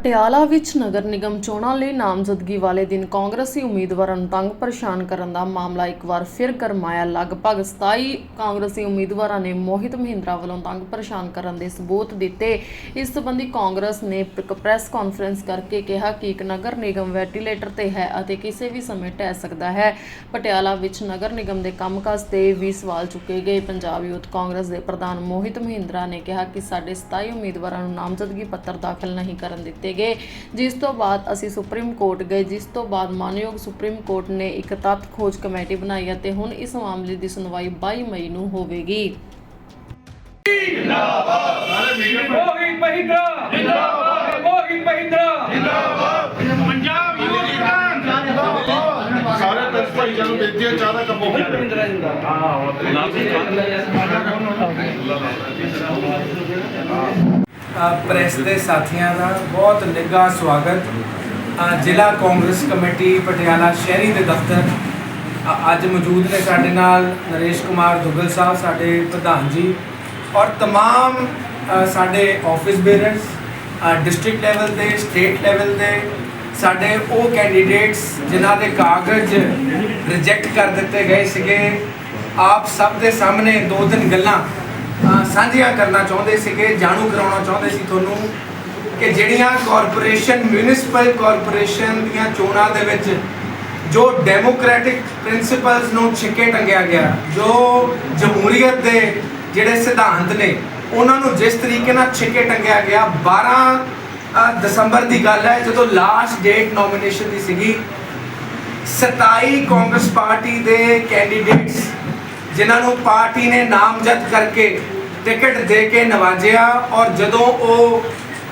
ਪਟਿਆਲਾ ਵਿੱਚ ਨਗਰ ਨਿਗਮ ਚੋਣਾਂ ਲਈ ਨਾਮਜ਼ਦਗੀ ਵਾਲੇ ਦਿਨ ਕਾਂਗਰਸੀ ਉਮੀਦਵਾਰਾਂ ਨੂੰ ਤੰਗ ਪਰੇਸ਼ਾਨ ਕਰਨ ਦਾ ਮਾਮਲਾ ਇੱਕ ਵਾਰ ਫਿਰ ਗਰਮਾਇਆ। ਲਗਭਗ 27 ਕਾਂਗਰਸੀ ਉਮੀਦਵਾਰਾਂ ਨੇ ਮੋਹਿਤ ਮਹਿੰਦਰਾ ਵੱਲੋਂ ਤੰਗ ਪਰੇਸ਼ਾਨ ਕਰਨ ਦੇ ਸਬੂਤ ਦਿੱਤੇ। ਇਸ ਸੰਬੰਧੀ ਕਾਂਗਰਸ ਨੇ ਇੱਕ ਪ੍ਰੈਸ ਕਾਨਫਰੰਸ ਕਰਕੇ ਕਿਹਾ ਕਿ ਇੱਕ ਨਗਰ ਨਿਗਮ ਵੈਂਟੀਲੇਟਰ ਤੇ ਹੈ ਅਤੇ ਕਿਸੇ ਵੀ ਸਮੇਂ ਢਹਿ ਸਕਦਾ ਹੈ। ਪਟਿਆਲਾ ਵਿੱਚ ਨਗਰ ਨਿਗਮ ਦੇ ਕੰਮਕਾਜ ਤੇ ਵੀ ਸਵਾਲ ਚੁੱਕੇ ਗਏ। ਪੰਜਾਬ ਯੂਥ ਕਾਂਗਰਸ ਦੇ ਪ੍ਰਧਾਨ ਮੋਹਿਤ ਮਹਿੰਦਰਾ ਨੇ ਕਿਹਾ ਕਿ ਸਾਡੇ 27 ਉਮੀਦਵਾਰਾਂ ਨੂੰ ਨਾਮਜ਼ਦਗੀ ਪੱਤਰ ਦਾਖਲ ਨਹੀਂ ਕਰਨ ਦਿੱਤੇ। ਗਏ ਜਿਸ ਤੋਂ ਬਾਅਦ ਅਸੀਂ ਸੁਪਰੀਮ ਕੋਰਟ ਗਏ ਜਿਸ ਤੋਂ ਬਾਅਦ ਮਾਨਯੋਗ ਸੁਪਰੀਮ ਕੋਰਟ ਨੇ ਇੱਕ ਤੱਥ ਖੋਜ ਕਮੇਟੀ ਬਣਾਈ ਅਤੇ ਹੁਣ ਇਸ ਮਾਮਲੇ ਦੀ ਸੁਣਵਾਈ 22 ਮਈ ਨੂੰ ਹੋਵੇਗੀ। ਮੋਹਿਤ ਮਹਿੰਦਰਾ। ਜਿੰਦਾਬਾਦ ਮੋਹਿਤ ਮਹਿੰਦਰਾ। ਪੰਜਾਬ ਯੂਨੀਅਨ ਸਾਰੇ ਦਸ ਭਾਈਆਂ ਨੂੰ ਬੇਨਤੀ ਹੈ ਚਾਹ ਦਾ ਕੱਪ ਹੋ ਗਿਆ। ਅ, ਪ੍ਰੈਸ ਦੇ ਸਾਥੀਆਂ ਦਾ ਬਹੁਤ ਨਿੱਘਾ ਸਵਾਗਤ। ਜ਼ਿਲ੍ਹਾ ਕਾਂਗਰਸ ਕਮੇਟੀ ਪਟਿਆਲਾ ਸ਼ਹਿਰੀ ਦੇ ਦਫ਼ਤਰ ਅੱਜ ਮੌਜੂਦ ਨੇ ਸਾਡੇ ਨਾਲ ਨਰੇਸ਼ ਕੁਮਾਰ ਦੁੱਗਲ ਸਾਹਿਬ, ਸਾਡੇ ਪ੍ਰਧਾਨ ਜੀ ਔਰ ਤਮਾਮ ਸਾਡੇ ਆਫਿਸ ਬੇਅਰਸ ਡਿਸਟ੍ਰਿਕਟ ਲੈਵਲ ਤੇ ਸਟੇਟ ਲੈਵਲ ਤੇ ਸਾਡੇ ਉਹ ਕੈਂਡੀਡੇਟਸ ਜਿਨ੍ਹਾਂ ਦੇ ਕਾਗਜ਼ ਰਿਜੈਕਟ ਕਰ ਦਿੱਤੇ ਗਏ ਸੀਗੇ। ਆਪ ਸਭ ਦੇ ਸਾਹਮਣੇ ਦੋ ਤਿੰਨ ਗੱਲਾਂ ਸਾਂਝੀਆਂ ਕਰਨਾ ਚਾਹੁੰਦੇ ਸੀਗੇ, ਜਾਣੂ ਕਰਾਉਣਾ ਚਾਹੁੰਦੇ ਸੀ ਤੁਹਾਨੂੰ ਕਿ ਜਿਹੜੀਆਂ ਕਾਰਪੋਰੇਸ਼ਨ ਮਿਊਨਿਸਪਲ ਕਾਰਪੋਰੇਸ਼ਨ ਦੀਆਂ ਚੋਣਾਂ ਦੇ ਵਿੱਚ ਜੋ ਡੈਮੋਕ੍ਰੈਟਿਕ ਪ੍ਰਿੰਸੀਪਲਸ ਨੂੰ ਛਿੱਕੇ ਟੰਗਿਆ ਗਿਆ, ਜੋ ਜਮਹੂਰੀਅਤ ਦੇ ਜਿਹੜੇ ਸਿਧਾਂਤ ਨੇ, ਉਹਨਾਂ ਨੂੰ ਜਿਸ ਤਰੀਕੇ ਨਾਲ ਛਿੱਕੇ ਟੰਗਿਆ ਗਿਆ 12 ਦਸੰਬਰ ਦੀ ਗੱਲ ਹੈ, ਜਦੋਂ ਲਾਸਟ ਡੇਟ ਨੋਮੀਨੇਸ਼ਨ ਦੀ ਸੀਗੀ 27 ਕਾਂਗਰਸ ਪਾਰਟੀ ਦੇ ਕੈਂਡੀਡੇਟਸ ਜਿਨ੍ਹਾਂ ਨੂੰ ਪਾਰਟੀ ਨੇ ਨਾਮਜ਼ਦ ਕਰਕੇ ਟਿਕਟ ਦੇ ਕੇ ਨਵਾਜਿਆ ਔਰ ਜਦੋਂ ਉਹ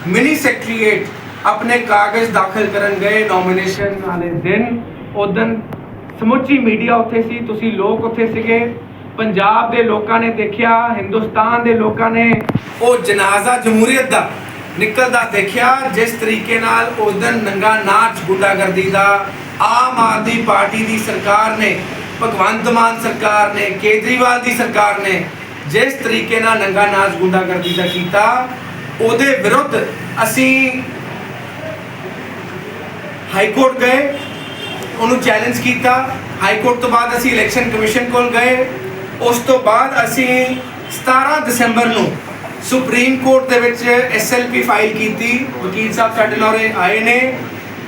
ਮਿਨੀ ਸੈਕਟਰੀਏਟ ਆਪਣੇ ਕਾਗਜ਼ ਦਾਖਲ ਕਰਨ ਗਏ ਨੋਮੀਨੇਸ਼ਨ ਵਾਲੇ ਦਿਨ ਉਦੋਂ ਸਮੁੱਚੀ ਮੀਡੀਆ ਉੱਥੇ ਸੀ, ਤੁਸੀਂ ਲੋਕ ਉੱਥੇ ਸੀਗੇ, ਪੰਜਾਬ ਦੇ ਲੋਕਾਂ ਨੇ ਦੇਖਿਆ, ਹਿੰਦੁਸਤਾਨ ਦੇ ਲੋਕਾਂ ਨੇ ਉਹ ਜਨਾਜ਼ਾ ਜਮਹੂਰੀਅਤ ਦਾ ਨਿਕਲਦਾ ਦੇਖਿਆ, ਜਿਸ ਤਰੀਕੇ ਨਾਲ ਉਸ ਦਿਨ ਨੰਗਾ ਨਾਚ ਗੁੰਡਾਗਰਦੀ ਦਾ ਆਮ ਆਦਮੀ ਪਾਰਟੀ ਦੀ ਸਰਕਾਰ ਨੇ ਭਗਵੰਤ ਮਾਨ ਸਰਕਾਰ ਨੇ, ਕੇਜਰੀਵਾਲ ਦੀ ਸਰਕਾਰ ਨੇ ਜਿਸ ਤਰੀਕੇ ਨਾਲ ਨੰਗਾ ਨਾਚ ਗੁੰਡਾਗਰਦੀ ਦਾ ਕੀਤਾ, ਉਹਦੇ ਵਿਰੁੱਧ ਅਸੀਂ ਹਾਈ ਕੋਰਟ ਗਏ, ਉਹਨੂੰ ਚੈਲੰਜ ਕੀਤਾ। ਹਾਈ ਕੋਰਟ ਤੋਂ ਬਾਅਦ ਅਸੀਂ ਇਲੈਕਸ਼ਨ ਕਮਿਸ਼ਨ ਕੋਲ ਗਏ। ਉਸ ਤੋਂ ਬਾਅਦ ਅਸੀਂ 17 ਦਸੰਬਰ ਨੂੰ ਸੁਪਰੀਮ ਕੋਰਟ ਦੇ ਵਿੱਚ ਐਸਐਲਪੀ ਫਾਈਲ ਕੀਤੀ। ਵਕੀਲ ਸਾਹਿਬ ਸਾਡੇ ਨਾਲ ਆਏ ਨੇ।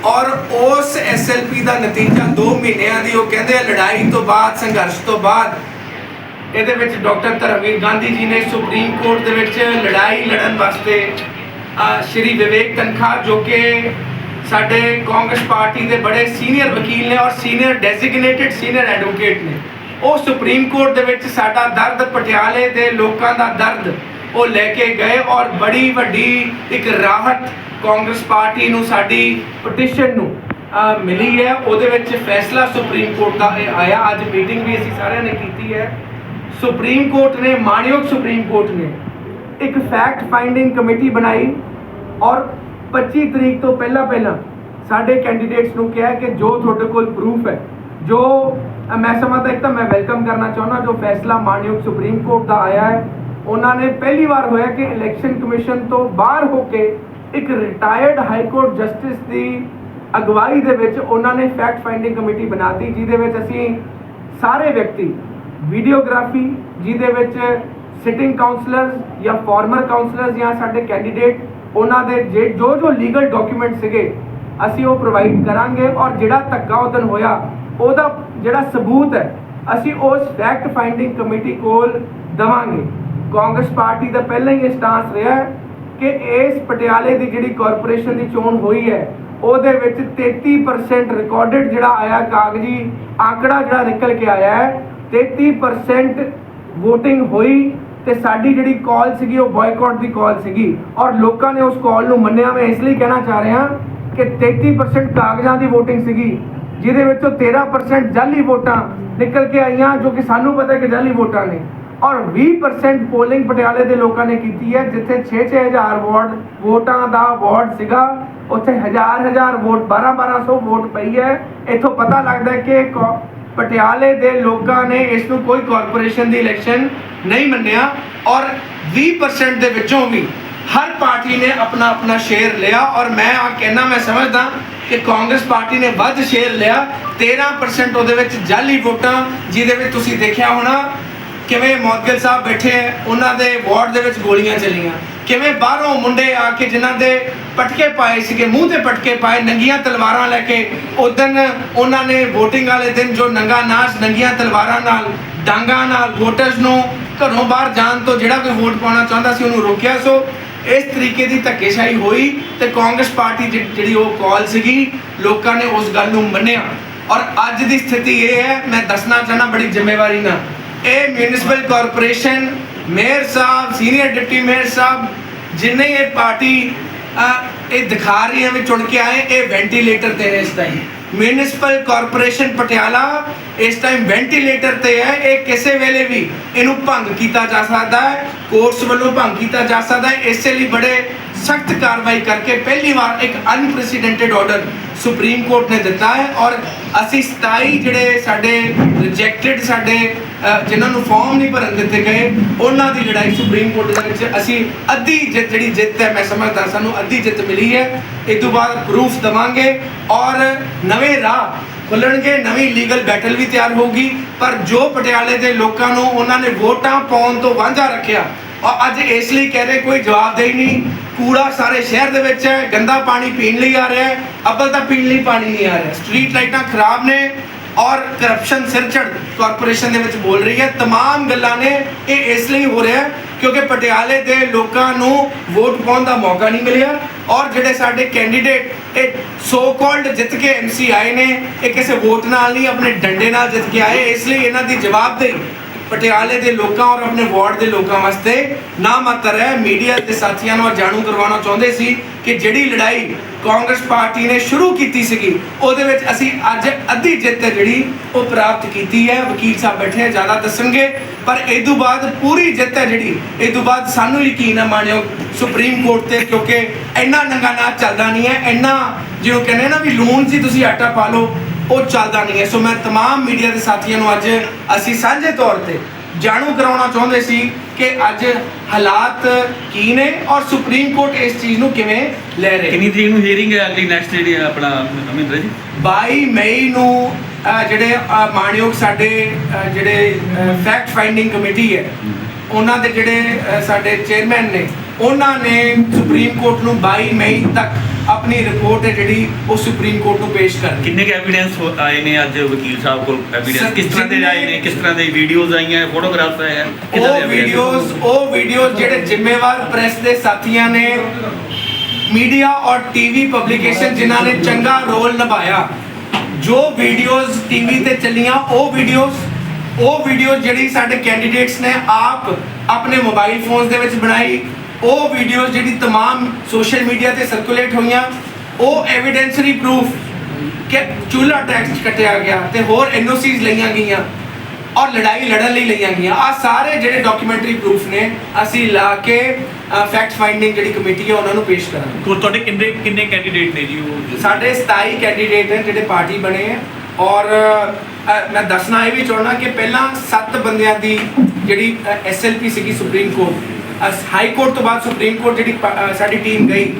ਔਰ ਉਸ ਐਸਐਲਪੀ ਦਾ ਨਤੀਜਾ 2 ਮਹੀਨਿਆਂ ਦੀ, ਉਹ ਕਹਿੰਦੇ ਆ, ਲੜਾਈ ਤੋਂ ਬਾਅਦ, ਸੰਘਰਸ਼ ਤੋਂ ਬਾਅਦ। ਇਹਦੇ ਵਿੱਚ ਡਾਕਟਰ ਧਰਮਵੀਰ ਗਾਂਧੀ ਜੀ ਨੇ ਸੁਪਰੀਮ ਕੋਰਟ ਦੇ ਵਿੱਚ ਲੜਾਈ ਲੜਨ ਵਾਸਤੇ ਸ਼੍ਰੀ ਵਿਵੇਕ ਤਨਖਾ, ਜੋ ਕਿ ਸਾਡੇ ਕਾਂਗਰਸ ਪਾਰਟੀ ਦੇ ਬੜੇ ਸੀਨੀਅਰ ਵਕੀਲ ਨੇ ਔਰ ਸੀਨੀਅਰ ਡੈਜ਼ਿਗਨੇਟਿਡ ਸੀਨੀਅਰ ਐਡਵੋਕੇਟ ਨੇ। ਉਹ ਸੁਪਰੀਮ ਕੋਰਟ ਦੇ ਵਿੱਚ ਸਾਡਾ ਦਰਦ ਪਟਿਆਲੇ ਦੇ ਲੋਕਾਂ ਦਾ ਦਰਦ, ਉਹ ਲੈ ਕੇ ਗਏ ਔਰ ਬੜੀ ਵੱਡੀ ਇੱਕ ਰਾਹਤ ਕਾਂਗਰਸ ਪਾਰਟੀ ਨੂੰ ਸਾਡੀ ਪਟੀਸ਼ਨ ਨੂੰ ਮਿਲੀ ਹੈ। ਉਹਦੇ ਵਿੱਚ ਫੈਸਲਾ ਸੁਪਰੀਮ ਕੋਰਟ ਦਾ ਇਹ ਆਇਆ। ਅੱਜ ਮੀਟਿੰਗ ਵੀ ਅਸੀਂ ਸਾਰਿਆਂ ਨੇ ਕੀਤੀ ਹੈ। ਸੁਪਰੀਮ ਕੋਰਟ ਨੇ ਮਾਨਯੋਗ ਸੁਪਰੀਮ ਕੋਰਟ ਨੇ ਇੱਕ ਫੈਕਟ ਫਾਈਂਡਿੰਗ ਕਮੇਟੀ ਬਣਾਈ ਔਰ 25 ਤਰੀਕ ਤੋਂ ਪਹਿਲਾਂ ਪਹਿਲਾਂ ਸਾਡੇ ਕੈਂਡੀਡੇਟਸ ਨੂੰ ਕਿਹਾ ਕਿ ਜੋ ਤੁਹਾਡੇ ਕੋਲ ਪ੍ਰੂਫ ਹੈ ਜੋ ਅ, ਮੈਂ ਸਮਝਦਾ ਇੱਕ ਤਾਂ ਮੈਂ ਵੈਲਕਮ ਕਰਨਾ ਚਾਹੁੰਦਾ ਜੋ ਫੈਸਲਾ ਮਾਨਯੋਗ ਸੁਪਰੀਮ ਕੋਰਟ ਦਾ ਆਇਆ ਹੈ ਉਹਨਾਂ ਨੇ ਪਹਿਲੀ ਵਾਰ ਹੋਇਆ ਕਿ ਇਲੈਕਸ਼ਨ ਕਮਿਸ਼ਨ ਤੋਂ ਬਾਹਰ ਹੋ ਕੇ ਇੱਕ ਰਿਟਾਇਰਡ ਹਾਈ ਕੋਰਟ ਜਸਟਿਸ ਦੀ ਅਗਵਾਈ ਦੇ ਵਿੱਚ ਉਹਨਾਂ ਨੇ ਫੈਕਟ ਫਾਈਂਡਿੰਗ ਕਮੇਟੀ ਬਣਾਤੀ ਜਿਹਦੇ ਵਿੱਚ ਅਸੀਂ ਸਾਰੇ ਵਿਅਕਤੀ ਵੀਡੀਓਗ੍ਰਾਫੀ ਜਿਹਦੇ ਵਿੱਚ ਸਿਟਿੰਗ ਕਾਉਂਸਲਰਸ ਜਾਂ ਫਾਰਮਰ ਕਾਉਂਸਲਰਸ ਜਾਂ ਸਾਡੇ ਕੈਂਡੀਡੇਟ ਉਹਨਾਂ ਦੇ ਜੇ ਜੋ ਜੋ ਲੀਗਲ ਡਾਕੂਮੈਂਟ ਸੀਗੇ, ਅਸੀਂ ਉਹ ਪ੍ਰੋਵਾਈਡ ਕਰਾਂਗੇ ਔਰ ਜਿਹੜਾ ਧੱਕਾ ਉਦਨ ਹੋਇਆ, ਉਹਦਾ ਜਿਹੜਾ ਸਬੂਤ ਹੈ, ਅਸੀਂ ਉਸ ਫੈਕਟ ਫਾਈਂਡਿੰਗ ਕਮੇਟੀ ਕੋਲ ਦਵਾਂਗੇ। ਕਾਂਗਰਸ ਪਾਰਟੀ ਦਾ ਪਹਿਲਾਂ ਹੀ ਇਹ ਸਟਾਂਸ ਰਿਹਾ ਹੈ ਕਿ ਇਸ ਪਟਿਆਲੇ ਦੀ ਜਿਹੜੀ ਕਾਰਪੋਰੇਸ਼ਨ ਦੀ ਚੋਣ ਹੋਈ ਹੈ, ਉਹਦੇ ਵਿੱਚ 33% ਰਿਕਾਰਡਡ ਜਿਹੜਾ ਆਇਆ ਕਾਗਜ਼ੀ ਆંકੜਾ ਜਿਹੜਾ ਨਿਕਲ ਕੇ ਆਇਆ ਹੈ 33% VOTING ਹੋਈ ਤੇ ਸਾਡੀ ਜਿਹੜੀ ਕਾਲ ਸੀਗੀ, ਉਹ ਬਾਇਕਾਟ ਦੀ ਕਾਲ ਸੀਗੀ। ਔਰ ਲੋਕਾਂ ਨੇ ਉਸ ਕਾਲ ਨੂੰ ਮੰਨਿਆ। ਮੈਂ ਇਸ ਲਈ ਕਹਿਣਾ ਚਾਹ ਰਿਹਾ ਕਿ 33% ਕਾਗਜ਼ਾਂ ਦੀ VOTING ਸੀਗੀ, ਜਿਹਦੇ ਵਿੱਚੋਂ 13% ਜਾਲੀ ਵੋਟਾਂ ਨਿਕਲ ਕੇ ਆਈਆਂ, ਜੋ ਕਿ ਸਾਨੂੰ ਪਤਾ ਕਿ ਜਾਲੀ ਵੋਟਾਂ ਨੇ। ਔਰ 20% ਪੋਲਿੰਗ ਪਟਿਆਲੇ ਦੇ ਲੋਕਾਂ ਨੇ ਕੀਤੀ ਹੈ, ਜਿੱਥੇ 6-6000 ਵਾਰਡ ਵੋਟਾਂ ਦਾ ਵਾਰਡ ਸੀਗਾ, ਉੱਥੇ ਹਜ਼ਾਰ ਹਜ਼ਾਰ ਵੋਟ 12-1200 ਵੋਟ ਪਈ ਹੈ। ਇੱਥੋਂ ਪਤਾ ਲੱਗਦਾ ਕਿ ਪਟਿਆਲੇ ਦੇ ਲੋਕਾਂ ਨੇ ਇਸ ਨੂੰ ਕੋਈ ਕਾਰਪੋਰੇਸ਼ਨ ਦੀ ਇਲੈਕਸ਼ਨ ਨਹੀਂ ਮੰਨਿਆ ਔਰ 20% ਦੇ ਵਿੱਚੋਂ ਵੀ ਹਰ ਪਾਰਟੀ ਨੇ ਆਪਣਾ ਆਪਣਾ ਸ਼ੇਅਰ ਲਿਆ ਔਰ ਮੈਂ ਆ ਕਹਿਣਾ, ਮੈਂ ਸਮਝਦਾ ਕਿ ਕਾਂਗਰਸ ਪਾਰਟੀ ਨੇ ਵੱਧ ਸ਼ੇਅਰ ਲਿਆ 13% ਉਹਦੇ ਵਿੱਚ ਜਾਲੀ ਵੋਟਾਂ, ਜਿਹਦੇ ਵਿੱਚ ਤੁਸੀਂ ਦੇਖਿਆ ਹੋਣਾ ਕਿਵੇਂ ਮੌਦਗਲ ਸਾਹਿਬ ਬੈਠੇ ਉਹਨਾਂ ਦੇ ਵਾਰਡ ਦੇ ਵਿੱਚ ਗੋਲੀਆਂ ਚੱਲੀਆਂ। ਕਿਵੇਂ ਬਾਹਰੋਂ ਮੁੰਡੇ ਆ ਕੇ ਜਿਨ੍ਹਾਂ ਦੇ ਪਟਕੇ ਪਾਏ ਸੀਗੇ, ਮੂੰਹ ਤੇ ਪਟਕੇ ਪਾਏ, ਨੰਗੀਆਂ ਤਲਵਾਰਾਂ ਲੈ ਕੇ ਉਦਨ ਉਹਨਾਂ ਨੇ VOTING ਵਾਲੇ ਦਿਨ ਜੋ ਨੰਗਾ ਨਾਚ, ਨੰਗੀਆਂ ਤਲਵਾਰਾਂ ਨਾਲ, ਡਾਂਗਾਂ ਨਾਲ ਵੋਟਰਸ ਨੂੰ ਘਰੋਂ ਬਾਹਰ ਜਾਣ ਤੋਂ ਜਿਹੜਾ ਕੋਈ ਵੋਟ ਪਾਉਣਾ ਚਾਹੁੰਦਾ ਸੀ ਉਹਨੂੰ ਰੋਕਿਆ। ਸੋ ਇਸ ਤਰੀਕੇ ਦੀ ਧੱਕੇਸ਼ਾਹੀ ਹੋਈ ਤੇ ਕਾਂਗਰਸ ਪਾਰਟੀ ਜਿ- ਜਿਹੜੀ ਉਹ ਕਾਲ ਸੀਗੀ, ਲੋਕਾਂ ਨੇ ਉਸ ਗੱਲ ਨੂੰ ਮੰਨਿਆ। ਔਰ ਅੱਜ ਦੀ ਸਥਿਤੀ ਇਹ ਹੈ, ਮੈਂ ਦੱਸਣਾ ਚਾਹਨਾ ਬੜੀ ਜ਼ਿੰਮੇਵਾਰੀ ਨਾਲ। ਇਹ ਮਿਊਨਿਸਪਲ ਕਾਰਪੋਰੇਸ਼ਨ ਮੇਅਰ ਸਾਹਿਬ ਸੀਨੀਅਰ ਡਿਪਟੀ ਮੇਅਰ ਸਾਹਿਬ ਜਿੰਨੇ ਇਹ ਪਾਰਟੀ ਇਹ ਦਿਖਾ ਰਹੀ ਹੈ ਵੀ ਚੁਣ ਕੇ ਆਏ, ਇਹ ਵੈਂਟੀਲੇਟਰ ਤੇ ਨੇ ਇਸ ਟਾਈਮ ਮਿਊਨਿਸਪਲ ਕਾਰਪੋਰੇਸ਼ਨ ਪਟਿਆਲਾ ਇਸ ਟਾਈਮ ਵੈਂਟੀਲੇਟਰ ਤੇ ਹੈ, ਇਹ ਕਿਸੇ ਵੇਲੇ ਵੀ ਇਹਨੂੰ ਭੰਗ ਕੀਤਾ ਜਾ ਸਕਦਾ ਹੈ ਕੋਰਟਸ ਵੱਲੋਂ ਭੰਗ ਕੀਤਾ ਜਾ ਸਕਦਾ ਹੈ, ਇਸੇ ਲਈ ਬੜੇ ਸਖਤ ਕਾਰਵਾਈ ਕਰਕੇ ਪਹਿਲੀ ਵਾਰ ਇੱਕ ਅਨਪ੍ਰੈਸੀਡੈਂਟਡ ਆਰਡਰ ਸੁਪਰੀਮ ਕੋਰਟ ਨੇ ਦਿੱਤਾ ਹੈ ਔਰ ਅਸੀਂ 27 ਜਿਹੜੇ ਸਾਡੇ ਰਿਜੈਕਟਡ ਸਾਡੇ ਅਹ, ਜਿਨ੍ਹਾਂ ਨੂੰ ਫਾਰਮ ਨਹੀਂ ਭਰਨ ਦਿੱਤੇ ਗਏ ਉਹਨਾਂ ਦੀ ਲੜਾਈ ਸੁਪਰੀਮ ਕੋਰਟ ਦੇ ਵਿੱਚ ਅਸੀਂ ਅੱਧੀ ਜਿੱਤ ਜਿਹੜੀ ਜਿੱਤ ਹੈ ਮੈਂ ਸਮਝਦਾ ਸਾਨੂੰ ਅੱਧੀ ਜਿੱਤ ਮਿਲੀ ਹੈ। ਇਸ ਤੋਂ ਬਾਅਦ ਪ੍ਰੂਫ ਦਵਾਂਗੇ ਔਰ ਨਵੇਂ ਰਾਹ ਖੁੱਲਣਗੇ ਨਵੀਂ ਲੀਗਲ ਬੈਟਲ ਵੀ ਤਿਆਰ ਹੋਊਗੀ। ਪਰ ਜੋ ਪਟਿਆਲੇ ਦੇ ਲੋਕਾਂ ਨੂੰ ਉਹਨਾਂ ਨੇ ਵੋਟਾਂ ਪਾਉਣ ਤੋਂ ਵਾਂਝਾ ਰੱਖਿਆ ਔਰ ਅੱਜ ਇਸ ਲਈ ਕਹਿ ਰਹੇ ਕੋਈ ਜਵਾਬਦੇਹੀ ਨਹੀਂ। ਕੂੜਾ ਸਾਰੇ ਸ਼ਹਿਰ ਦੇ ਵਿੱਚ ਹੈ ਗੰਦਾ ਪਾਣੀ ਪੀਣ ਲਈ ਆ ਰਿਹਾ ਹੈ ਅੱਬਲ ਤਾਂ ਪੀਣ ਲਈ ਪਾਣੀ ਨਹੀਂ ਆ ਰਿਹਾ ਸਟਰੀਟ ਲਾਈਟਾਂ ਖਰਾਬ ਨੇ ਔਰ ਕਰਪਸ਼ਨ ਸਿਰਚੜ ਕਾਰਪੋਰੇਸ਼ਨ ਦੇ ਵਿੱਚ ਬੋਲ ਰਹੀ ਹੈ तमाम ਗੱਲਾਂ ਨੇ ਇਹ ਇਸ ਲਈ ਹੋ ਰਿਹਾ ਹੈ ਕਿਉਂਕਿ ਪਟਿਆਲੇ ਦੇ ਲੋਕਾਂ ਨੂੰ ਵੋਟ ਪਾਉਣ ਦਾ ਮੌਕਾ ਨਹੀਂ ਮਿਲਿਆ ਔਰ ਜਿਹੜੇ ਸਾਡੇ ਕੈਂਡੀਡੇਟ ਇਹ ਸੋ ਕਾਲਡ ਜਿੱਤ ਕੇ ਐਮਸੀ ਆਏ ਨੇ ਇਹ ਕਿਸੇ ਵੋਟ ਨਾਲ ਨਹੀਂ ਆਪਣੇ ਡੰਡੇ ਨਾਲ ਜਿੱਤ ਕੇ ਆਏ ਇਸ ਲਈ ਇਹਨਾਂ ਦੀ ਜਵਾਬਦੇਹੀ ਪਟਿਆਲੇ ਦੇ ਲੋਕਾਂ ਔਰ ਆਪਣੇ ਵਾਰਡ ਦੇ ਲੋਕਾਂ ਵਾਸਤੇ ਨਾ ਮਾਤਰ ਹੈ, ਮੀਡੀਆ ਦੇ ਸਾਥੀਆਂ ਨੂੰ ਜਾਣੂ ਕਰਵਾਉਣਾ ਚਾਹੁੰਦੇ ਸੀ ਕਿ ਜਿਹੜੀ ਲੜਾਈ ਕਾਂਗਰਸ ਪਾਰਟੀ ਨੇ ਸ਼ੁਰੂ ਕੀਤੀ ਸੀਗੀ, ਉਹਦੇ ਵਿੱਚ ਅਸੀਂ ਅੱਜ ਅੱਧੀ ਜਿੱਤ ਹੈ ਜਿਹੜੀ ਉਹ ਪ੍ਰਾਪਤ ਕੀਤੀ ਹੈ। ਵਕੀਲ ਸਾਹਿਬ ਬੈਠੇ ਆ, ਜ਼ਿਆਦਾ ਦੱਸਣਗੇ, ਪਰ ਇਹ ਤੋਂ ਬਾਅਦ ਪੂਰੀ ਜਿੱਤ ਹੈ ਜਿਹੜੀ, ਇਹ ਤੋਂ ਬਾਅਦ ਸਾਨੂੰ ਯਕੀਨ ਹੈ ਮਾਣਿਓ ਸੁਪਰੀਮ ਕੋਰਟ ਤੇ, ਕਿਉਂਕਿ ਇੰਨਾ ਨੰਗਾ ਨਾ ਚੱਲਦਾ ਨਹੀਂ ਹੈ, ਇੰਨਾ ਜਿਹਨੂੰ ਕਹਿੰਦੇ ਨਾ ਵੀ ਲੂਣ ਸੀ, ਤੁਸੀਂ ਆਟਾ ਪਾ ਲਓ ਉਹ ਚੱਲਦਾ ਨਹੀਂ ਹੈ ਸੋ ਮੈਂ तमाम ਮੀਡੀਆ ਦੇ ਸਾਥੀਆਂ ਨੂੰ ਅੱਜ ਅਸੀਂ ਸਾਂਝੇ ਤੌਰ ਤੇ ਜਾਣੂ ਕਰਾਉਣਾ ਚਾਹੁੰਦੇ ਸੀ ਕਿ ਅੱਜ ਹਾਲਾਤ ਕੀ ਨੇ ਔਰ ਸੁਪਰੀਮ ਕੋਰਟ ਇਸ ਚੀਜ਼ ਨੂੰ ਕਿਵੇਂ ਲੈ ਰਿਹਾ ਕਿੰਨੀ ਤਰੀਕ ਨੂੰ ਹੀਅਰਿੰਗ ਹੈ ਅਗਲੀ ਨੈਕਸਟ ਜਿਹੜੀ ਹੈ ਆਪਣਾ ਅਮਿੰਦਰ ਜੀ 22 ਮਈ ਨੂੰ ਅਹ, ਜਿਹੜੇ ਅਹ, ਮਾਣਯੋਗ ਸਾਡੇ ਅਹ, ਜਿਹੜੇ ਫੈਕਟ ਫਾਈਂਡਿੰਗ ਕਮੇਟੀ ਹੈ ਉਹਨਾਂ ਦੇ ਜਿਹੜੇ ਅਹ, ਸਾਡੇ ਚੇਅਰਮੈਨ ਨੇ ਉਹਨਾਂ ਨੇ ਸੁਪਰੀਮ ਕੋਰਟ ਨੂੰ 22 ਮਈ ਤੱਕ ਆਪਣੀ ਰਿਪੋਰਟ ਹੈ ਜਿਹੜੀ ਉਹ ਸੁਪਰੀਮ ਕੋਰਟ ਨੂੰ ਪੇਸ਼ ਕਰਨੀ। ਕਿੰਨੇ ਕੁ ਐਵੀਡੈਂਸ ਆਏ ਨੇ ਅੱਜ ਵਕੀਲ ਸਾਹਿਬ ਕੋਲ? ਐਵੀਡੈਂਸ ਕਿਸ ਤਰ੍ਹਾਂ ਦੇ ਆਏ ਨੇ ਕਿਸ ਤਰ੍ਹਾਂ ਦੇ ਵੀਡੀਓਜ਼ ਆਈਆਂ ਫੋਟੋਗ੍ਰਾਫਸ ਆਏ ਆ? ਉਹ? ਵੀਡੀਓਜ਼ ਉਹ ਵੀਡੀਓਜ਼ ਜਿਹੜੇ ਜ਼ਿੰਮੇਵਾਰ ਪ੍ਰੈਸ ਦੇ ਸਾਥੀਆਂ ਨੇ ਮੀਡੀਆ ਔਰ ਟੀਵੀ ਪਬਲਿਕੇਸ਼ਨ ਜਿਨ੍ਹਾਂ ਨੇ ਚੰਗਾ ਰੋਲ ਨਿਭਾਇਆ। ਜੋ ਵੀਡੀਓਜ਼ ਟੀਵੀ ਤੇ ਚੱਲੀਆਂ ਉਹ ਵੀਡੀਓਜ਼ ਉਹ ਵੀਡੀਓ ਜਿਹੜੀ ਸਾਡੇ ਕੈਂਡੀਡੇਟਸ ਨੇ ਆਪ ਆਪਣੇ ਮੋਬਾਈਲ ਫੋਨਸ ਦੇ ਵਿੱਚ ਬਣਾਈ ਉਹ ਵੀਡੀਓਜ਼ ਜਿਹੜੀ तमाम ਸੋਸ਼ਲ ਮੀਡੀਆ ਤੇ ਸਰਕੂਲੇਟ ਹੋਈਆਂ ਉਹ ਐਵੀਡੈਂਸਰੀ ਪ੍ਰੂਫ ਕਿ ਚੂਲਾ ਟੈਕਸ ਕੱਟਿਆ ਗਿਆ ਤੇ ਹੋਰ ਐਨਓਸੀਜ਼ ਲਈਆਂ ਗਈਆਂ ਔਰ ਲੜਾਈ ਲੜਨ ਲਈ ਲਈਆਂ ਗਈਆਂ ਆ ਸਾਰੇ ਜਿਹੜੇ ਡਾਕੂਮੈਂਟਰੀ ਪ੍ਰੂਫ ਨੇ ਅਸੀਂ ਲਾ ਕੇ ਫੈਕਟ ਫਾਈਂਡਿੰਗ ਜਿਹੜੀ ਕਮੇਟੀ ਹੈ ਉਹਨਾਂ ਨੂੰ ਪੇਸ਼ ਕਰਾਂਗੇ ਕੋ ਤੁਹਾਡੇ ਕਿੰਨੇ ਕਿੰਨੇ ਕੈਂਡੀਡੇਟ ਨੇ ਜੀ ਉਹ ਸਾਡੇ 27 ਕੈਂਡੀਡੇਟ ਹੈ ਜਿਹੜੇ ਪਾਰਟੀ ਬਣੇ ਹੈ ਔਰ ਅ, ਮੈਂ ਦੱਸਣਾ ਇਹ ਵੀ ਚਾਹੁੰਦਾ ਕਿ ਪਹਿਲਾਂ 7 ਬੰਦਿਆਂ ਦੀ ਜਿਹੜੀ ਐਸਐਲਪੀ ਸੀਗੀ ਸੁਪਰੀਮ ਕੋਰਟ ਹਾਈ ਕੋਰਟ ਤੋਂ ਬਾਅਦ ਸੁਪਰੀਮ ਕੋਰਟ ਜਿਹੜੀ ਸਾਡੀ ਟੀਮ ਗਈ,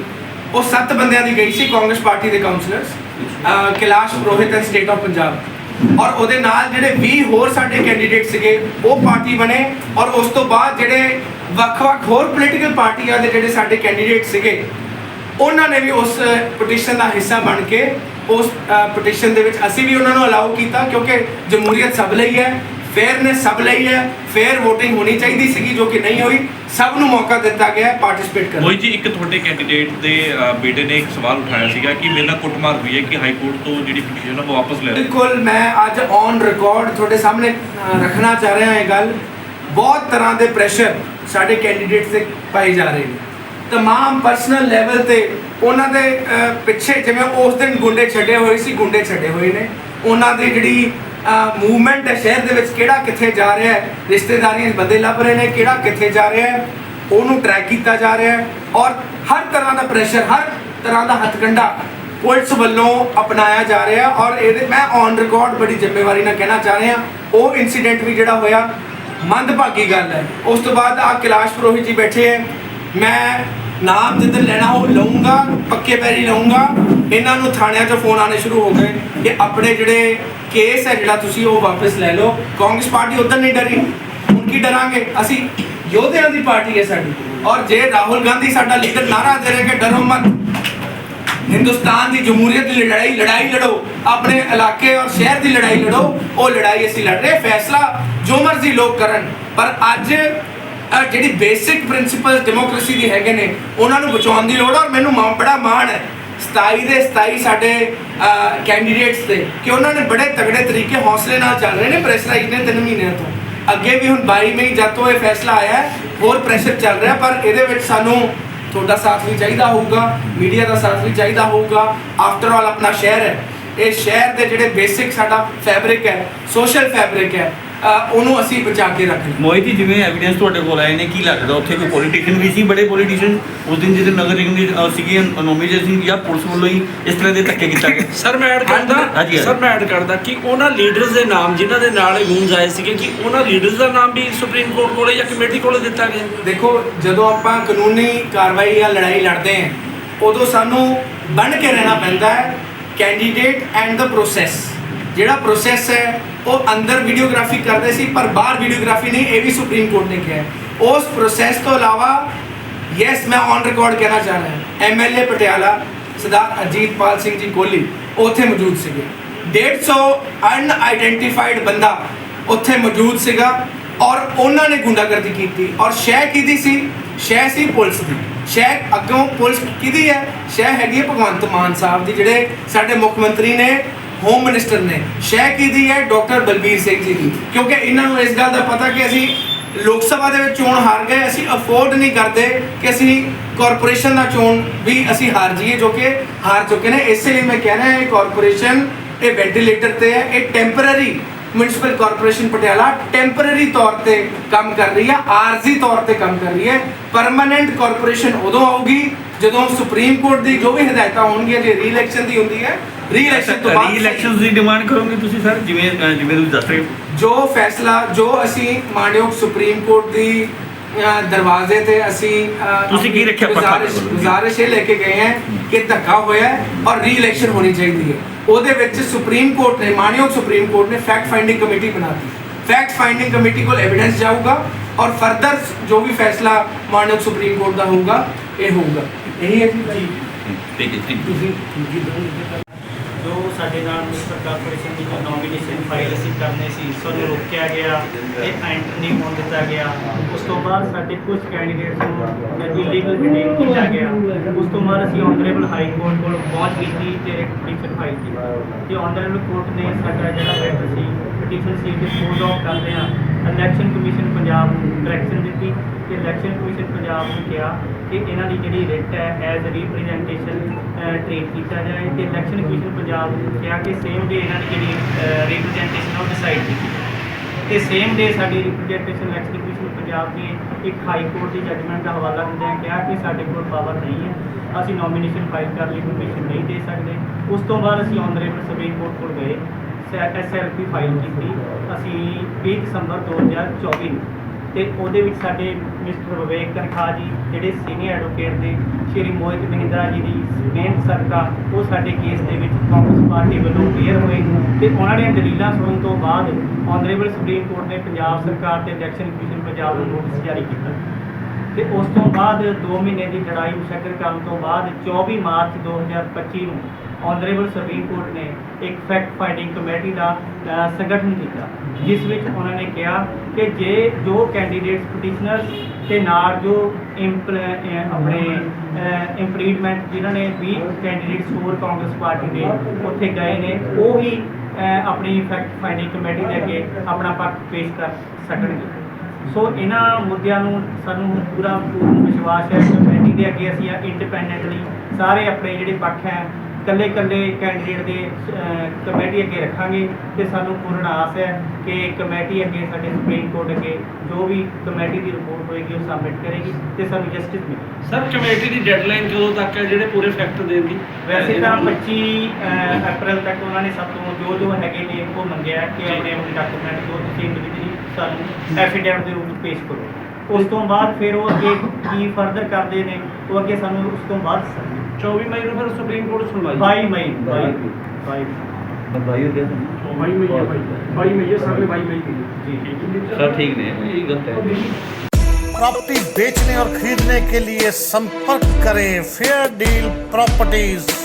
ਉਹ ਸੱਤ ਬੰਦਿਆਂ ਦੀ ਗਈ ਸੀ, ਕਾਂਗਰਸ ਪਾਰਟੀ ਦੇ councillors Kailash Purohit and state of Punjab ਔਰ ਉਹਦੇ ਨਾਲ ਜਿਹੜੇ 20 ਹੋਰ ਸਾਡੇ ਕੈਂਡੀਡੇਟ ਸੀਗੇ, ਉਹ ਪਾਰਟੀ ਬਣੇ ਔਰ ਉਸ ਤੋਂ ਬਾਅਦ ਜਿਹੜੇ ਵੱਖ-ਵੱਖ ਹੋਰ ਪੋਲੀਟੀਕਲ ਪਾਰਟੀਆਂ ਦੇ ਜਿਹੜੇ ਸਾਡੇ ਕੈਂਡੀਡੇਟ ਸੀਗੇ, ਉਹਨਾਂ ਨੇ ਵੀ ਉਸ ਪਟੀਸ਼ਨ ਦਾ ਹਿੱਸਾ ਬਣ ਕੇ ਉਸ ਪਟੀਸ਼ਨ ਦੇ ਵਿੱਚ ਅਸੀਂ ਵੀ ਉਹਨਾਂ ਨੂੰ ਅਲਾਉ ਕੀਤਾ ਕਿਉਂਕਿ ਜਮਹੂਰੀਅਤ ਸਭ ਲਈ ਹੈ। ਫੇਅਰਨੈਸ ਸਭ ਲਈ ਹੈ ਫੇਅਰ VOTING ਹੋਣੀ ਚਾਹੀਦੀ ਸੀਗੀ ਜੋ ਕਿ ਨਹੀਂ ਹੋਈ। ਸਭ ਨੂੰ ਮੌਕਾ ਦਿੱਤਾ ਗਿਆ ਪਾਰਟਿਸਿਪੇਟ ਕਰਨ ਮੋਹਿਤ ਜੀ ਇੱਕ ਤੁਹਾਡੇ ਕੈਂਡੀਡੇਟ ਦੇ ਅ, ਬੇਟੇ ਨੇ ਇੱਕ ਸਵਾਲ ਉਠਾਇਆ ਸੀਗਾ ਕਿ ਮੇਰੇ ਨਾਲ ਕੁੱਟਮਾਰ ਹੋਈ ਹੈ ਕਿ ਹਾਈ ਕੋਰਟ ਤੋਂ ਜਿਹੜੀ ਪਟੀਸ਼ਨ ਹੈ ਉਹ ਵਾਪਸ ਲੈ ਲਓ ਬਿਲਕੁਲ ਮੈਂ ਅੱਜ ਔਨ ਰਿਕਾਰਡ ਤੁਹਾਡੇ ਸਾਹਮਣੇ ਅ, ਰੱਖਣਾ ਚਾਹ ਰਿਹਾ ਇਹ ਗੱਲ। ਬਹੁਤ ਤਰ੍ਹਾਂ ਦੇ ਪ੍ਰੈਸ਼ਰ ਸਾਡੇ ਕੈਂਡੀਡੇਟਸ ਤੇ ਪਾਏ ਜਾ ਰਹੇ ਨੇ। ਤਮਾਮ ਪਰਸਨਲ ਲੈਵਲ ਤੇ ਉਹਨਾਂ ਦੇ ਅ, ਪਿੱਛੇ ਜਿਵੇਂ ਉਸ ਦਿਨ ਗੁੰਡੇ ਛੱਡੇ ਹੋਏ ਸੀ ਗੁੰਡੇ ਛੱਡੇ ਹੋਏ ਨੇ। ਉਹਨਾਂ ਦੀ ਜਿਹੜੀ ਮੂਵਮੈਂਟ ਹੈ ਸ਼ਹਿਰ ਦੇ ਵਿੱਚ ਕਿਹੜਾ ਕਿੱਥੇ ਜਾ ਰਿਹਾ ਹੈ? ਰਿਸ਼ਤੇਦਾਰੀਆਂ 'ਚ ਬੰਦੇ ਲੱਭ ਰਹੇ ਨੇ, ਕਿਹੜਾ ਕਿੱਥੇ ਜਾ ਰਿਹਾ ਹੈ? ਉਹਨੂੰ ਟਰੈਕ ਕੀਤਾ ਜਾ ਰਿਹਾ ਹੈ ਔਰ ਹਰ ਤਰ੍ਹਾਂ ਦਾ ਪ੍ਰੈਸ਼ਰ ਹਰ ਤਰ੍ਹਾਂ ਦਾ ਹੱਥਕੰਡਾ ਪੁਲਿਸ ਵੱਲੋਂ ਅਪਣਾਇਆ ਜਾ ਰਿਹਾ ਔਰ ਇਹਦੇ, ਮੈਂ ਔਨ ਰਿਕਾਰਡ ਬੜੀ ਜ਼ਿੰਮੇਵਾਰੀ ਨਾਲ ਕਹਿਣਾ ਚਾਹ ਰਿਹਾ ਉਹ ਇਨਸੀਡੈਂਟ ਵੀ ਜਿਹੜਾ ਹੋਇਆ ਮੰਦਭਾਗੀ ਗੱਲ ਹੈ। ਉਸ ਤੋਂ ਬਾਅਦ ਆ ਕੈਲਾਸ਼ ਪ੍ਰੋਹਿਤ ਜੀ ਬੈਠੇ ਹੈ। ਮੈਂ ਨਾਮ ਜਿੱਦਣ ਲੈਣਾ ਉਹ ਲਊਂਗਾ, ਪੱਕੇ ਪੈਰੀ ਲਊਂਗਾ। ਇਹਨਾਂ ਨੂੰ ਥਾਣਿਆਂ 'ਚੋਂ ਫੋਨ ਆਣੇ ਸ਼ੁਰੂ ਹੋ ਗਏ ਕਿ ਆਪਣੇ ਜਿਹੜੇ ਕੇਸ ਹੈ ਜਿਹੜਾ ਤੁਸੀਂ ਉਹ ਵਾਪਸ ਲੈ ਲਓ। ਕਾਂਗਰਸ ਪਾਰਟੀ ਉਦੋਂ ਨਹੀਂ ਡਰੀ, ਹੁਣ ਕੀ ਡਰਾਂਗੇ? ਅਸੀਂ ਯੋਧਿਆਂ ਦੀ ਪਾਰਟੀ ਹੈ ਸਾਡੀ। ਔਰ ਜੇ ਰਾਹੁਲ ਗਾਂਧੀ ਸਾਡਾ ਲੀਡਰ ਨਾਰਾ ਦੇ ਰਿਹਾ ਕਿ ਡਰੋ ਮਤ, ਹਿੰਦੁਸਤਾਨ ਦੀ ਜਮਹੂਰੀਅਤ ਦੀ ਲੜਾਈ ਲੜਾਈ ਲੜੋ। ਆਪਣੇ ਇਲਾਕੇ ਔਰ ਸ਼ਹਿਰ ਦੀ ਲੜਾਈ ਲੜੋ। ਉਹ ਲੜਾਈ ਅਸੀਂ ਲੜ ਰਹੇ, ਫੈਸਲਾ ਜੋ ਮਰਜ਼ੀ ਲੋਕ ਕਰਨ। ਪਰ ਅੱਜ ਅਹ ਜਿਹੜੀ ਬੇਸਿਕ ਪ੍ਰਿੰਸੀਪਲ ਡੈਮੋਕ੍ਰੇਸੀ ਦੀ ਹੈਗੇ ਨੇ ਉਹਨਾਂ ਨੂੰ ਬਚਾਉਣ ਦੀ ਲੋੜ ਔਰ ਮੈਨੂੰ ਮਾ- ਬੜਾ ਮਾਣ ਹੈ 27 ਦੇ 27 ਸਾਡੇ ਕੈਂਡੀਡੇਟਸ ਤੇ ਕਿ ਉਹਨਾਂ ਨੇ ਬੜੇ ਤਗੜੇ ਤਰੀਕੇ ਹੌਸਲੇ ਨਾਲ ਚੱਲ ਰਹੇ ਨੇ ਪ੍ਰੈਸ਼ਰਾਈਜ਼ ਨੇ ਤਿੰਨ ਮਹੀਨਿਆਂ ਤੋਂ। ਅੱਗੇ ਵੀ ਹੁਣ 22 ਮਈ ਜਦ ਤੋਂ ਇਹ ਫੈਸਲਾ ਆਇਆ ਹੈ, ਹੋਰ ਪ੍ਰੈਸ਼ਰ ਚੱਲ ਰਿਹਾ ਪਰ ਇਹਦੇ ਵਿੱਚ ਸਾਨੂੰ ਤੁਹਾਡਾ ਸਾਥ ਵੀ ਚਾਹੀਦਾ ਹੋਊਗਾ ਮੀਡੀਆ ਦਾ ਸਾਥ ਵੀ ਚਾਹੀਦਾ ਹੋਊਗਾ। ਆਫਟਰ ਆਲ ਆਪਣਾ ਸ਼ਹਿਰ ਹੈ। ਇਹ ਸ਼ਹਿਰ ਦੇ ਜਿਹੜੇ ਬੇਸਿਕ ਸਾਡਾ ਫੈਬਰਿਕ ਹੈ ਸੋਸ਼ਲ ਫੈਬਰਿਕ ਹੈ ਉਹਨੂੰ ਅਸੀਂ ਬਚਾ ਕੇ ਰੱਖਣਾ ਮੋਹਿਤ ਜੀ ਜਿਵੇਂ ਐਵੀਡੈਂਸ ਤੁਹਾਡੇ ਕੋਲ ਆਏ ਨੇ ਕੀ ਲੱਗਦਾ ਉੱਥੇ ਕੋਈ ਪੋਲੀਟੀਸ਼ੀਅਨ ਵੀ ਸੀ ਬੜੇ ਪੋਲੀਟੀਸ਼ੀਅਨ ਉਸ ਦਿਨ ਜਿਹਦੇ ਨਗਰ ਨਿਗਮ ਦੀ ਸੀਗੀ ਨੋਮੀਨੇਸ਼ਨ ਜਾਂ ਪੁਲਿਸ ਵੱਲੋਂ ਹੀ ਇਸ ਤਰ੍ਹਾਂ ਦੇ ਧੱਕੇ ਕੀਤਾ ਗਿਆ? ਸਰ ਮੈਂ ਐਡ ਕਰਦਾ। ਸਰ ਮੈਂ ਐਡ ਕਰਦਾ ਕਿ ਉਹਨਾਂ ਲੀਡਰਸ ਦੇ ਨਾਮ ਜਿਨ੍ਹਾਂ ਦੇ ਨਾਲ ਇਹ ਗੂੰਜ ਆਏ ਸੀਗੇ ਕਿ ਉਹਨਾਂ ਲੀਡਰਸ ਦਾ ਨਾਮ ਵੀ ਸੁਪਰੀਮ ਕੋਰਟ ਕੋਲੇ ਜਾਂ ਕਮੇਟੀ ਕੋਲੇ ਦਿੱਤਾ ਗਿਆ? ਦੇਖੋ ਜਦੋਂ ਆਪਾਂ ਕਾਨੂੰਨੀ ਕਾਰਵਾਈ ਜਾਂ ਲੜਾਈ ਲੜਦੇ ਹਾਂ ਉਦੋਂ ਸਾਨੂੰ ਬਣ ਕੇ ਰਹਿਣਾ ਪੈਂਦਾ ਹੈ ਕੈਂਡੀਡੇਟ ਐਂਡ ਦਾ ਪ੍ਰੋਸੈਸ ਜਿਹੜਾ ਪ੍ਰੋਸੈਸ ਹੈ, ਉਹ ਅੰਦਰ ਵੀਡੀਓਗ੍ਰਾਫੀ ਕਰਦੇ ਸੀ, ਪਰ ਬਾਹਰ ਵੀਡੀਓਗ੍ਰਾਫੀ ਨਹੀਂ, ਇਹ ਵੀ ਸੁਪਰੀਮ ਕੋਰਟ ਨੇ ਕਿਹਾ ਉਸ ਪ੍ਰੋਸੈਸ ਤੋਂ ਇਲਾਵਾ ਯੈਸ ਮੈਂ ਔਨ ਰਿਕਾਰਡ ਕਹਿਣਾ ਚਾਹ ਰਿਹਾ ਐਮਐਲਏ ਪਟਿਆਲਾ, ਸਰਦਾਰ ਅਜੀਤਪਾਲ ਸਿੰਘ ਜੀ ਕੋਹਲੀ ਉੱਥੇ ਮੌਜੂਦ ਸੀਗੇ। 150 ਅਨਆਇਡੈਂਟੀਫਾਈਡ ਬੰਦਾ ਉੱਥੇ ਮੌਜੂਦ ਸੀਗਾ ਔਰ ਉਹਨਾਂ ਨੇ ਗੁੰਡਾਗਰਦੀ ਕੀਤੀ ਔਰ ਸ਼ਹਿ ਕਿਹਦੀ ਸੀ? ਸ਼ਹਿ ਸੀ ਪੁਲਿਸ ਦੀ। ਸ਼ਹਿ ਅੱਗੋਂ ਪੁਲਿਸ ਕਿਹਦੀ ਹੈ? ਸ਼ਹਿ ਹੈਗੀ ਹੈ ਭਗਵੰਤ ਮਾਨ ਸਾਹਿਬ ਦੀ, ਜਿਹੜੇ ਸਾਡੇ ਮੁੱਖ ਮੰਤਰੀ ਨੇ ਹੋਮ ਮਿਨਿਸਟਰ ਨੇ। ਸ਼ਹਿ ਕਿਹਦੀ ਹੈ? ਡਾਕਟਰ ਬਲਬੀਰ ਸਿੰਘ ਜੀ ਦੀ। ਕਿਉਂਕਿ ਇਹਨਾਂ ਨੂੰ ਇਸ ਗੱਲ ਦਾ ਪਤਾ ਕਿ ਅਸੀਂ ਲੋਕ ਸਭਾ ਦੇ ਵਿੱਚ ਚੋਣ ਹਾਰ ਗਏ, ਅਸੀਂ ਅਫੋਰਡ ਨਹੀਂ ਕਰਦੇ ਕਿ ਅਸੀਂ ਕਾਰਪੋਰੇਸ਼ਨ ਦਾ ਚੋਣ ਵੀ ਅਸੀਂ ਹਾਰ ਜਾਈਏ, ਜੋ ਕਿ ਹਾਰ ਚੁੱਕੇ ਨੇ। ਇਸੇ ਲਈ ਮੈਂ ਕਹਿ ਰਿਹਾ ਇਹ ਕਾਰਪੋਰੇਸ਼ਨ ਇਹ ਵੈਂਟੀਲੇਟਰ ਤੇ ਹੈ, ਇਹ temporary municipal corporation Patiala temporary ਤੌਰ ਤੇ ਕੰਮ ਕਰ ਰਹੀ ਹੈ ਆਰਜ਼ੀ ਤੌਰ ਤੇ ਕੰਮ ਕਰ ਰਹੀ ਹੈ ਪਰਮਨੈਂਟ ਕਾਰਪੋਰੇਸ਼ਨ ਉਦੋਂ ਆਊਗੀ ਜਦੋਂ ਸੁਪਰੀਮ ਕੋਰਟ ਦੀ ਜੋ ਵੀ ਹਦਾਇਤਾਂ ਹੋਣਗੀਆਂ ਜੇ ਰੀ-ਇਲੈਕਸ਼ਨ ਦੀ ਹੁੰਦੀ ਹੈ ਰੀ-ਇਲੈਕਸ਼ਨ ਤੋਂ ਬਾਅਦ ਰੀ-ਇਲੈਕਸ਼ਨਸ ਦੀ ਡਿਮਾਂਡ ਕਰੋਗੇ ਤੁਸੀਂ ਸਰ ਜਿਵੇਂ ਜਿਵੇਂ ਤੁਸੀਂ ਦੱਸ ਰਹੇ ਜੋ ਫੈਸਲਾ ਜੋ ਅਸੀਂ ਮਾਨਯੋਗ ਸੁਪਰੀਮ ਕੋਰਟ ਦੀ ਦਰਵਾਜ਼ੇ ਤੇ ਅਸੀਂ ਤੁਸੀਂ ਕੀ ਰੱਖਿਆ ਪੱਖਾ ਗੁਜ਼ਾਰਿਸ਼ ਤੇ? ਗੁਜ਼ਾਰਿਸ਼ ਇਹ ਲੈ ਕੇ ਗਏ ਹੈ ਕਿ ਧੱਕਾ ਹੋਇਆ ਹੈ ਔਰ ਰੀ-ਇਲੈਕਸ਼ਨ ਹੋਣੀ ਚਾਹੀਦੀ ਹੈ। ਉਹਦੇ ਵਿੱਚ ਸੁਪਰੀਮ ਕੋਰਟ ਨੇ ਮਾਨਯੋਗ ਸੁਪਰੀਮ ਕੋਰਟ ਨੇ ਫੈਕਟ ਫਾਈਂਡਿੰਗ ਕਮੇਟੀ ਬਣਾਤੀ ਫੈਕਟ ਫਾਈਂਡਿੰਗ ਕਮੇਟੀ ਕੋਲ ਐਵੀਡੈਂਸ ਜਾਊਗਾ ਔਰ ਫਰਦਰ ਜੋ ਵੀ ਫੈਸਲਾ ਮਾਨਯੋਗ ਸੁਪਰੀਮ ਕੋਰਟ ਦਾ ਹੋਊਗਾ ਇਹ ਹੋਊਗਾ। ਇਹੀ ਹੈ ਜੀ ਭਾਈ ਠੀਕ ਹੈ ਠੀਕ ਹੈ। ਜੋ ਸਾਡੇ ਨਾਲ ਮਿਊਨਿਸਪਲ ਕਾਰਪੋਰੇਸ਼ਨ ਦੀ ਜੋ ਨੋਮੀਨੇਸ਼ਨ ਫਾਈਲ ਅਸੀਂ ਕਰਨੇ ਸੀ, ਸਾਨੂੰ ਰੋਕਿਆ ਗਿਆ ਇਹ ਐਂਟਰ ਨਹੀਂ ਹੋਣ ਦਿੱਤਾ ਗਿਆ। ਉਸ ਤੋਂ ਬਾਅਦ ਸਾਡੇ ਕੁਝ ਕੈਂਡੀਡੇਟਸ ਨੂੰ ਇਲੀਗਲ ਡਿਟੇਨ ਕੀਤਾ ਗਿਆ। ਉਸ ਤੋਂ ਬਾਅਦ ਅਸੀਂ ਆਨਰੇਬਲ ਹਾਈ ਕੋਰਟ ਕੋਲ ਪਹੁੰਚ ਕੀਤੀ ਤੇ ਪਟੀਸ਼ਨ ਫਾਈਲ ਕੀਤੀ ਤੇ ਆਨਰੇਬਲ ਕੋਰਟ ਨੇ ਸਾਡਾ ਜਿਹੜਾ ਮੈਟਰ ਸੀ ਪਟੀਸ਼ਨ ਸੀ ਤੇ ਫੋਲਡ ਆਫ ਕਰਦੇ ਆ ਇਲੈਕਸ਼ਨ ਕਮਿਸ਼ਨ ਪੰਜਾਬ ਨੂੰ ਡਾਇਰੈਕਸ਼ਨ ਦਿੱਤੀ ਤੇ ਇਲੈਕਸ਼ਨ ਕਮਿਸ਼ਨ ਪੰਜਾਬ ਨੂੰ ਕਿਹਾ ਕਿ ਇਹਨਾਂ ਦੀ ਜਿਹੜੀ ਰਿਟ ਹੈ ਐਜ਼ ਰਿਪਰੈਜ਼ੈਂਟੇਸ਼ਨ ਟ੍ਰੀਟ ਕੀਤਾ ਜਾਏ ਤੇ ਇਲੈਕਸ਼ਨ ਕਮਿਸ਼ਨ ਪੰਜਾਬ ਨੂੰ ਕਿਹਾ ਕਿ ਸੇਮ ਡੇ ਇਹਨਾਂ ਦੀ ਜਿਹੜੀ ਰਿਪਰੈਜ਼ੈਂਟੇਸ਼ਨ ਉਹ ਡਿਸਾਈਡ ਕੀਤੀ ਤੇ ਸੇਮ ਡੇ ਸਾਡੀ ਰਿਪਰੈਜ਼ੈਂਟੇਸ਼ਨ ਇਲੈਕਸ਼ਨ ਕਮਿਸ਼ਨ ਪੰਜਾਬ ਨੇ ਇੱਕ ਹਾਈ ਕੋਰਟ ਦੀ ਜੱਜਮੈਂਟ ਦਾ ਹਵਾਲਾ ਦਿੰਦਿਆਂ ਕਿਹਾ ਕਿ ਸਾਡੇ ਕੋਲ ਪਾਵਰ ਨਹੀਂ ਹੈ। ਅਸੀਂ ਨੋਮੀਨੇਸ਼ਨ ਫਾਈਲ ਕਰਨ ਲਈ ਪਰਮਿਸ਼ਨ ਨਹੀਂ ਦੇ ਸਕਦੇ। ਉਸ ਤੋਂ ਬਾਅਦ ਅਸੀਂ ਆਨਰੇਬਲ ਸੁਪਰੀਮ ਕੋਰਟ ਕੋਲ ਗਏ। ਐਸਐਲਪੀ ਫਾਈਲ ਕੀਤੀ। ਅਸੀਂ 20 ਦਸੰਬਰ 2024 ਨੂੰ ਤੇ ਉਹਦੇ ਵਿੱਚ ਸਾਡੇ ਮਿਸਟਰ ਵਿਵੇਕ ਤਨਖਾਹ ਜੀ, ਜਿਹੜੇ ਸੀਨੀਅਰ ਐਡਵੋਕੇਟ ਨੇ ਸ਼੍ਰੀ ਮੋਹਿਤ ਮਹਿੰਦਰਾ ਜੀ ਦੀ ਮਿਹਨਤ ਸਦਕਾ ਉਹ ਸਾਡੇ ਕੇਸ ਦੇ ਵਿੱਚ ਕਾਂਗਰਸ ਪਾਰਟੀ ਵੱਲੋਂ ਕਲੀਅਰ ਹੋਏ ਤੇ ਉਹਨਾਂ ਦੀਆਂ ਦਲੀਲਾਂ ਸੁਣਨ ਤੋਂ ਬਾਅਦ ਆਨਰੇਬਲ ਸੁਪਰੀਮ ਕੋਰਟ ਨੇ ਪੰਜਾਬ ਸਰਕਾਰ ਤੇ ਇਲੈਕਸ਼ਨ ਕਮਿਸ਼ਨ ਪੰਜਾਬ ਨੂੰ ਨੋਟਿਸ ਜਾਰੀ ਕੀਤਾ। ਤੇ ਉਸ ਤੋਂ ਬਾਅਦ 2 ਮਹੀਨੇ ਦੀ ਲੜਾਈ ਮੁਸ਼ੱਕਰ ਕਰਨ ਤੋਂ ਬਾਅਦ 24 ਮਾਰਚ 2025 ਨੂੰ ਆਨਰੇਬਲ ਸੁਪਰੀਮ ਕੋਰਟ ਨੇ ਇੱਕ ਫੈਕਟ ਫਾਈਂਡਿੰਗ ਕਮੇਟੀ ਦਾ ਸੰਗਠਨ ਕੀਤਾ। ਜਿਸ ਵਿੱਚ ਉਹਨਾਂ ਨੇ ਕਿਹਾ ਕਿ ਜੇ ਜੋ ਕੈਂਡੀਡੇਟਸ ਪਟੀਸ਼ਨਰਸ ਤੇ ਨਾਲ ਜੋ ਇੰਪਲ- ਆਪਣੇ ਇੰਪਲੀਮੈਂਟ ਜਿਨ੍ਹਾਂ ਨੇ 20 ਕੈਂਡੀਡੇਟਸ ਹੋਰ ਕਾਂਗਰਸ ਪਾਰਟੀ ਦੇ ਉੱਥੇ ਗਏ ਨੇ, ਉਹ ਹੀ ਆਪਣੀ ਫੈਕਟ ਫਾਈਂਡਿੰਗ ਕਮੇਟੀ ਦੇ ਅੱਗੇ ਆਪਣਾ ਪੱਖ ਪੇਸ਼ ਕਰ ਸਕਣਗੇ। ਸੋ ਇਹਨਾਂ ਮੁੱਦਿਆਂ ਨੂੰ ਸਾਨੂੰ ਪੂਰਾ ਪੂਰਨ ਵਿਸ਼ਵਾਸ ਹੈ ਕਮੇਟੀ ਦੇ ਅੱਗੇ ਅਸੀਂ ਇੰਡੀਪੈਂਡੈਂਟਲੀ ਸਾਰੇ ਆਪਣੇ ਜਿਹੜੇ ਪੱਖ ਹੈ ਇਕੱਲੇ ਇਕੱਲੇ ਕੈਂਡੀਡੇਟ ਦੇ ਕਮੇਟੀ ਅੱਗੇ ਰੱਖਾਂਗੇ ਤੇ ਸਾਨੂੰ ਪੂਰਨ ਆਸ ਹੈ ਕਿ ਕਮੇਟੀ ਅੱਗੇ ਸਾਡੇ ਸੁਪਰੀਮ ਕੋਰਟ ਅੱਗੇ ਜੋ ਵੀ ਕਮੇਟੀ ਦੀ ਰਿਪੋਰਟ ਹੋਏਗੀ ਉਹ ਸਬਮਿਟ ਕਰੇਗੀ ਤੇ ਸਾਨੂੰ ਜਸਟਿਸ ਮਿਲੇਗੀ। ਸਰ ਕਮੇਟੀ ਦੀ ਡੈਡਲਾਈਨ ਕਦੋਂ ਤੱਕ ਹੈ? ਜਿਹੜੇ ਪੂਰੇ ਫੈਕਟ ਦੇਣ ਦੀ ਵੈਸੇ ਤਾਂ 25 ਅਹ, ਅਪ੍ਰੈਲ ਤੱਕ ਉਹਨਾਂ ਨੇ ਸਭ ਤੋਂ ਜੋ ਜੋ ਹੈਗੇ ਨੇ ਉਹ ਮੰਗਿਆ ਕਿ ਆਪਣੇ ਆਪਣੇ ਡਾਕੂਮੈਂਟ ਜੋ ਤੁਸੀਂ ਇੰਡੀਵਿਜੂਅਲੀ ਸਾਨੂੰ ਐਫੀਡੈਵਿਟ ਦੇ ਰੂਪ ਵਿੱਚ ਪੇਸ਼ ਕਰੋ। ਉਸ ਤੋਂ ਬਾਅਦ ਫਿਰ ਉਹ ਅੱਗੇ ਕੀ ਫਰਦਰ ਕਰਦੇ ਨੇ ਉਹ ਅੱਗੇ ਸਾਨੂੰ ਉਸ ਤੋਂ ਬਾਅਦ चौबीस मई को फिर सुप्रीम कोर्ट सुनवाई। बाई मई बाई बाई मई मई मई प्रॉपर्टी बेचने और खरीदने के लिए संपर्क करें फेयर डील प्रॉपर्टीज़।